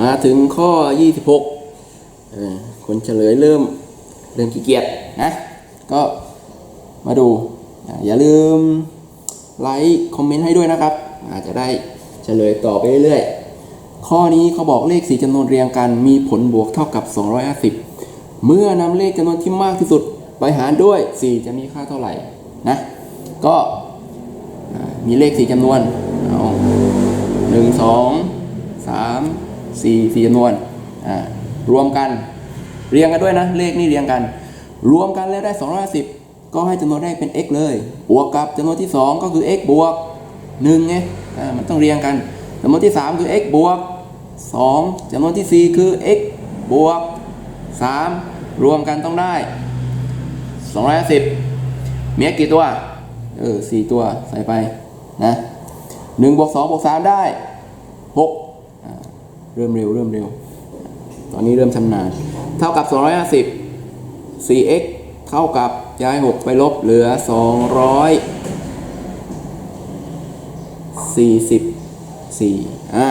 มาถึงข้อ 26คนเฉลยเริ่มเริ่มขี้เกียจนะ ก็มาดู อย่าลืมไลค์คอมเมนต์ให้ด้วยนะครับ อาจจะได้เฉลยต่อไปเรื่อยๆ ข้อนี้เขาบอกเลขสีจำนวนเรียงกันมีผลบวกเท่ากับ 250 เมื่อนำเลขจำนวนที่มากที่สุดไปหารด้วย 4 จะมีค่าเท่าไหร่นะ ก็มีเลขสี่จำนวนเอาหนึ่ง สี่สี่จำนวนอ่ารวมกันเรียงกันด้วยนะ เลขนี่เรียงกัน รวมกันแล้วได้ 250 ก็ให้จำนวนแรกเป็น x เลย บวกกับจำนวนที่ 2 ก็คือ x บวก1ไงมันต้องเรียงกันจำนวนที่ 3 คือ x บวก 2จำนวนที่ 4 คือ x บวก 3 รวมกันต้องได้ 250มี x กี่ตัว เออสี่ตัวใส่ไปนะหนึ่งบวกสองบวกสามได้หก เริ่มเร็วเริ่มเร็ว ตอนนี้เริ่มชำนาญ เท่ากับ 250 4x เท่ากับย้าย 6 ไปลบเหลือ 244อ่า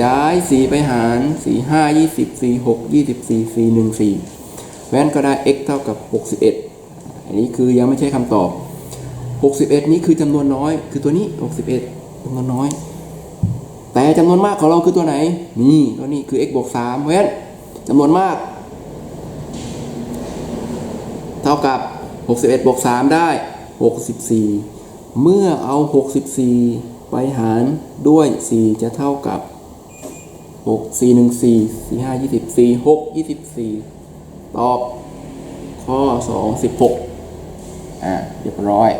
ย้าย 4 ไปหาร 4 5 20 4 6 24 4 1 4แว้นก็ได้ x เท่ากับ 61 อันนี้คือยังไม่ใช่คำตอบ 61 นี้คือจำนวนน้อย คือตัวนี้ 61จำนวนน้อย แต่จำนวนมากของเราคือตัวไหน นี่ตัวนี้คือ x บวก3เพราะฉะนั้นจำนวนมาก เท่ากับ 61บวก3ได้ 64 เมื่อเอา 64 ไปหารด้วย 4 จะเท่ากับ 6 4 1 4 4 5 24 6 24 ตอบข้อ 2 16 อ่าเรียบร้อย